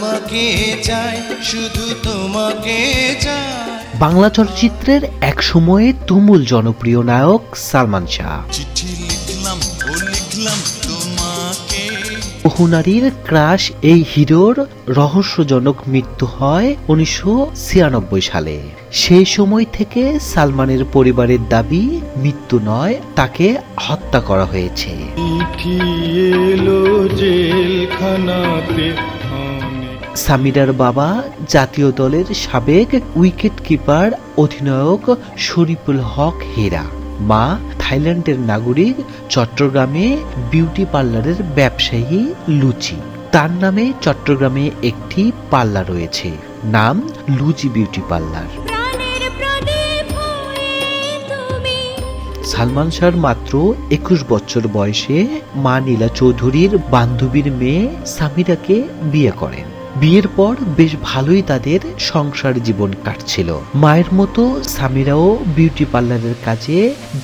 তোমাকে চাই শুধু তোমাকে চাই। বাংলা চলচ্চিত্রের এক সময়ে তুমুল জনপ্রিয় নায়ক সালমান শাহ। চিঠি লিখলাম ও লিখলাম তোমাকে। বহু নারীর ক্রাশ এই হিরোর রহস্যজনক মৃত্যু হয় উনিশশো ছিয়ানব্বই সালে। সেই সময় থেকে সালমানের পরিবারের দাবি মৃত্যু নয় তাকে হত্যা করা হয়েছে। সামিরার বাবা জাতীয় দলের সাবেক উইকেট কিপার অধিনায়ক শরীফুল হক হীরা। মা থাইল্যান্ডের নাগরিক চট্টগ্রামে বিউটি পার্লারের ব্যবসায়ী লুচি। তার নামে চট্টগ্রামে একটি পার্লার রয়েছে। নাম লুচি বিউটি পার্লার। সালমান শাহর মাত্র একুশ বছর বয়সে মা নীলা চৌধুরীর বান্ধবীর মেয়ে সামিরাকে বিয়ে করেন। বিয়ের পর বেশ ভালোই তাদের সংসার জীবন কাটছিল। মায়ের মতো সামিরাও বিউটি পার্লারের কাজে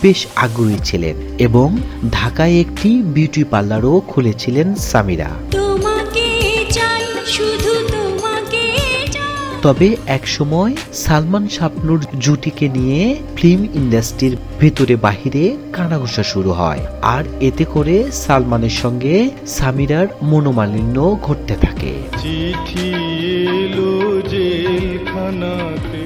বেশ আগ্রহী ছিলেন এবং ঢাকায় একটি বিউটি পার্লারও খুলেছিলেন সামিরা তবে একসময় সালমান শাবনুর জুটিকে নিয়ে ফিল্ম ইন্ডাস্ট্রির ভেতরে বাহিরে কানাঘুষা শুরু হয়। আর এতে করে সালমানের সঙ্গে সামিরার মনোমালিন্য ঘটতে থাকে।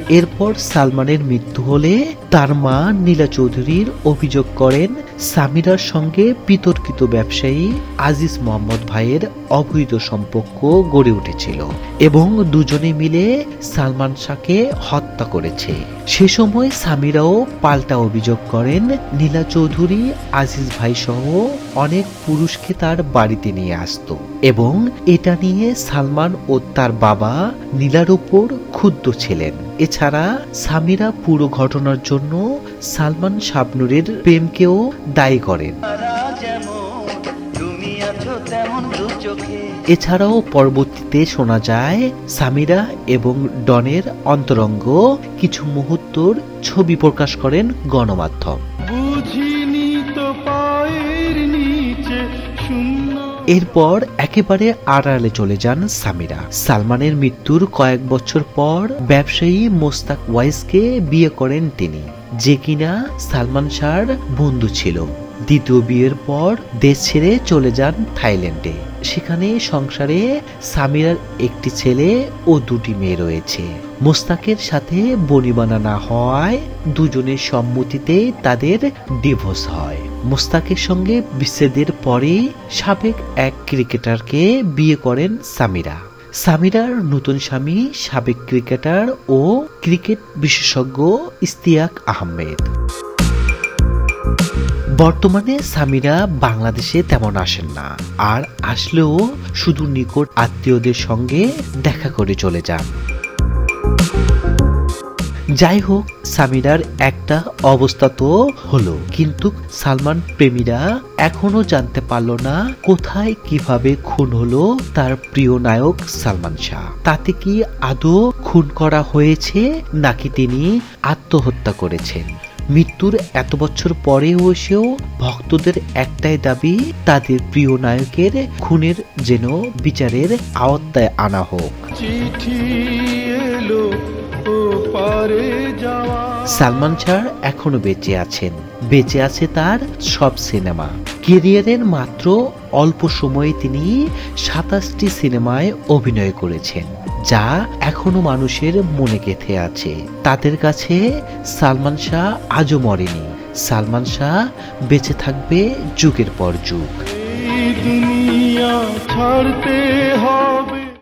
এরপর সালমানের মৃত্যু হলে তার মা নীলা চৌধুরীর অভিযোগ করেন সামিরার সঙ্গে বিতর্কিত ব্যবসায়ী আজিজ মোহাম্মদ ভাইয়ের অবৈধ সম্পর্ক গড়ে উঠেছিল এবং দুজনে মিলে সালমান শাহকে হত্যা করেছে। সে সময় সামিরাও পাল্টা অভিযোগ করেন, নীলা চৌধুরী আজিজ ভাই সহ অনেক পুরুষকে তার বাড়িতে নিয়ে আসতো এবং এটা নিয়ে সালমান ও তার বাবা নীলার উপর ক্ষুব্ধ ছিলেন। এছাড়া সামিরা পুরো ঘটনার জন্য সালমান শাবনুরের প্রেমকেও দায়ী করেন। এছাড়াও পরবর্তীতে শোনা যায়, সামিরা এবং ডনের অন্তরঙ্গ কিছু মুহূর্তর ছবি প্রকাশ করেন গণমাধ্যম। এরপর একেবারে আড়ালে চলে যান সামিরা। সালমানের মৃত্যুর কয়েক বছর পর ব্যবসায়ী মোস্তাক ওয়াইসকে বিয়ে করেন তিনি। যে কিনা সালমান শাহর বন্ধু ছিল। দ্বিতীয় বিয়ের পর দেশ ছেড়ে চলে যান থাইল্যান্ডে। সেখানে সংসারে সামিরার একটি ছেলে ও দুটি মেয়ে রয়েছে। মোস্তাকের সাথে বনিবানা না হওয়ায় দুজনের সম্মতিতে তাদের ডিভোর্স হয়। মোস্তাকের সঙ্গে বিচ্ছেদের পরে সাবেক এক ক্রিকেটারকে বিয়ে করেন সামিরা। সামিরার নতুন স্বামী, সাবেক ক্রিকেটার ও ক্রিকেট বিশেষজ্ঞ ইস্তিয়াক আহমেদ। বর্তমানে সামিরা বাংলাদেশে তেমন আসেন না, আর আসলেও শুধু নিকট আত্মীয়দের সঙ্গে দেখা করে চলে যান। যাই হোক সামিরার একটা অবস্থা তো হলো। কিন্তু সালমান প্রেমীরা এখনও জানতে পারল না কোথায় কীভাবে খুন হলো তার প্রিয় নায়ক সালমান শাহ। তাতে কি আদৌ খুন করা হয়েছে নাকি তিনি আত্মহত্যা করেছেন? মৃত্যুর এত বছর পরেও এসেও ভক্তদের একটাই দাবি, তাদের প্রিয় নায়কের খুনের যেন বিচারের আওতায় আনা হোক। পারে যাওয়া। সালমান শাহ এখনও বেঁচে আছেন। বেঁচে আছে তার সব সিনেমা। কেরিয়ারের মাত্র অল্প সময়ে তিনি সাতাশটি সিনেমায় অভিনয় করেছেন যা এখনও মানুষের মনে গেঁথে আছে। তাদের কাছে সালমান শাহ আজও মরেনি। সালমান শাহ বেঁচে থাকবে যুগের পর যুগ। দুনিয়া ছাড়তে হবে।